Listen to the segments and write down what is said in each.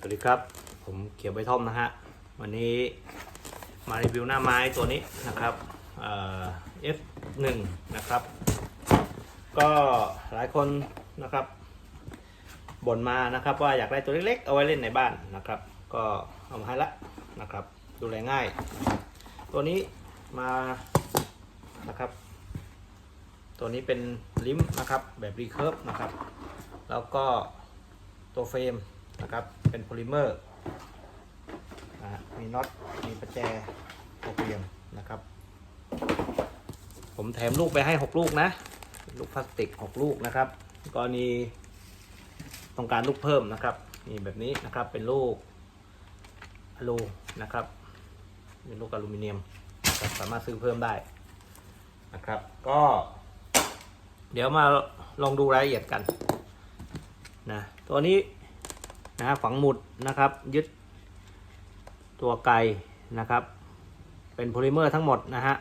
สวัสดีครับ ผมเขียวใบท่อมนะฮะ วันนี้มารีวิวหน้าไม้ตัวนี้นะครับเอ่อ F1 นะครับ ก็หลายคนนะครับบ่นมานะครับว่าอยากได้ตัวเล็กๆ เอาไว้เล่นในบ้านนะครับ ก็เอามาให้ละนะครับ ดูแลง่าย ตัวนี้มานะครับ ตัวนี้เป็นลิมนะครับแบบรีเคิร์ฟนะครับ แล้วก็ตัวเฟรม นะครับ เป็นโพลิเมอร์มีน็อต มีประแจโปรเปียมนะครับ ผมแถมลูกไปให้ 6 ลูกนะ ลูกพลาสติก 6 ลูกนะครับ กรณีต้องการลูกเพิ่มนะครับมีแบบนี้นะครับ เป็นลูกอลูนะครับ เป็นลูกอลูมิเนียม สามารถซื้อเพิ่มได้นะครับ ก็ เดี๋ยวมาลองดูรายละเอียดกันนะ ตัวนี้ นะฮะฝังหมุดนะครับ ยึดตัวไกนะครับ เป็นโพลิเมอร์ทั้งหมดนะฮะ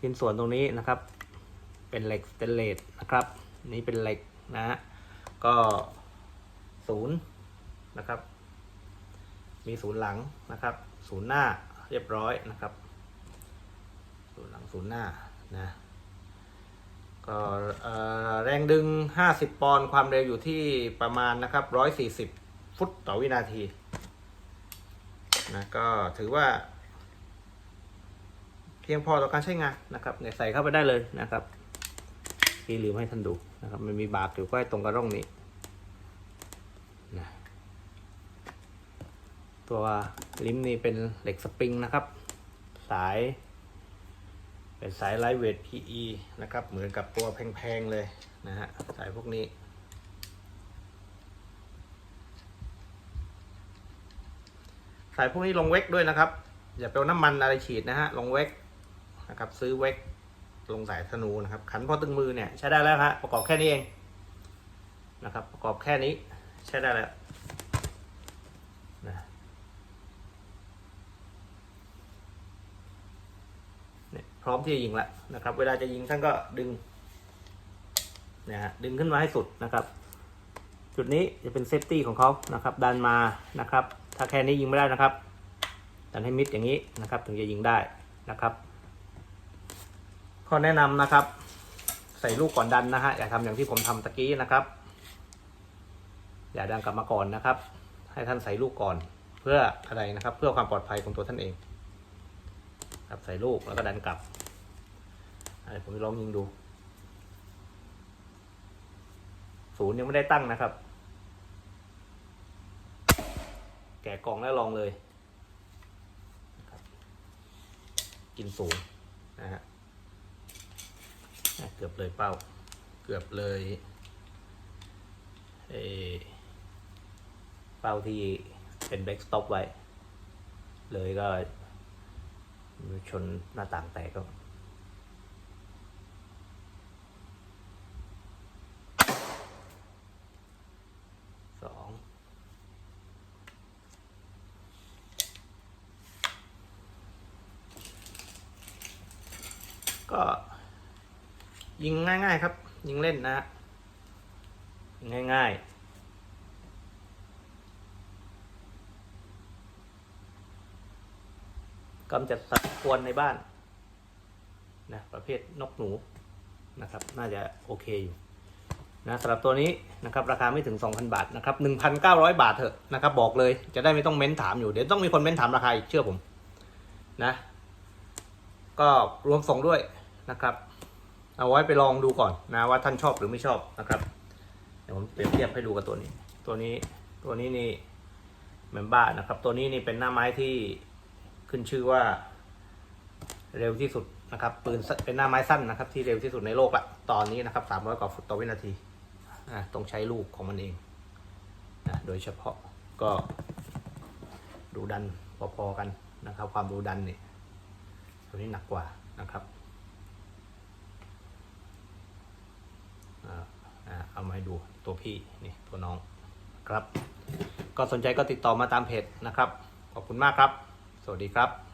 ชิ้นส่วนตรงนี้นะครับ เป็นเหล็กสเตนเลสนะครับ นี่เป็นเหล็กนะฮะก็ศูนย์นะครับ มีศูนย์หลังนะครับ ศูนย์หน้าเรียบร้อยนะครับ ศูนย์หลังศูนย์หน้านะ แรงดึง 50 ปอนด์ความเร็วอยู่ที่ประมาณนะครับ 140 ฟุตต่อวินาทีนะก็ถือว่า เพียงพอต่อการใช้งานนะครับเนี่ยใส่เข้าไปได้เลยนะครับที่ลืมให้ท่านดูนะครับ มันมีบากอยู่ใกล้ตรงกระร่องนี้นะตัวลิมนี่เป็นเหล็กสปริงนะครับ สาย เป็นสายไลท์เวท PE นะครับ เหมือนกับตัวแพงๆเลยนะฮะ สายพวกนี้ สายพวกนี้ลงเวกด้วยนะครับ อย่าไปเอาน้ำมันอะไรฉีดนะฮะ ลงเวกนะครับ ซื้อเวกลงสายธนูนะครับ ขันพอตึงมือเนี่ยใช้ได้แล้วฮะ ประกอบแค่นี้เองนะครับ ประกอบแค่นี้ใช้ได้แล้วนะ เนี่ยพ ร้อมที่จะยิงแล้วนะครับ เวลาจะยิงท่านก็ดึงนะฮะดึงขึ้นมาให้สุดนะครับ จุดนี้จะเป็นเซฟตี้ของเขานะครับ ดันมานะครับ ถ้าแค่นี้ยิงไม่ได้นะครับดันให้มิดอย่างนี้นะครับ ถึงจะยิงได้นะครับ ข้อแนะนำนะครับ ใส่ลูกก่อนดันนะฮะอย่าทำอย่างที่ผมทำตะกี้นะครับ อย่าดันกลับมาก่อนนะครับ ให้ท่านใส่ลูกก่อนเพื่ออะไรนะครับ เพื่อความปลอดภัยของตัวท่านเองครับใส่ลูกแล้วก็ดันกลับ ให้ผมลองยิงดู ศูนย์ยังไม่ได้ตั้งนะครับ แกะกล่องแล้วลองเลยกินศูนย์นะฮะเกือบเลยเป้า เกือบเลยเออเป้าที่เป็นแบ็กสต็อปไว้ เลยก็ชนหน้าต่างแตกก็สอง ก็ยิงง่ายๆครับ ยิงเล่นนะยิงง่ายๆกำจัดสัตว์ควนในบ้านนะประเภทนกหนูนะครับ น่าจะโอเคอยู่นะสำหรับตัวนี้นะครับ ราคาไม่ถึง 2,000 บาทนะครับ 1,900 บาทเถอะนะครับ บอกเลยจะได้ไม่ต้องเม้นถามอยู่ เดี๋ยวต้องมีคนเม้นถามราคาอีกเชื่อผมนะ ก็รวมส่งด้วยนะครับ เอาไว้ไปลองดูก่อนนะว่าท่านชอบหรือไม่ชอบนะครับ เดี๋ยวผมเปรียบเทียบให้ดูกับตัวนี้ ตัวนี้ตัวนี้นี่เมมบ้านะครับ ตัวนี้นี่เป็นหน้าไม้ที่ขึ้นชื่อว่าเร็วที่สุดนะครับปืนเป็นหน้าไม้สั้นนะครับ ที่เร็วที่สุดในโลกละตอนนี้นะครับ 300 กว่าฟุตต่อวินาทีอะต้องใช้ลูกของมันเองนะโดยเฉพาะก็ดูดันพอๆกันนะครับ ความดูดันนี่ ตัวนี้หนักกว่านะครับเอามาให้ดูตัวพี่นี่ตัวน้องครับ ก็สนใจก็ติดต่อมาตามเพจนะครับ ขอบคุณมากครับ สวัสดีครับ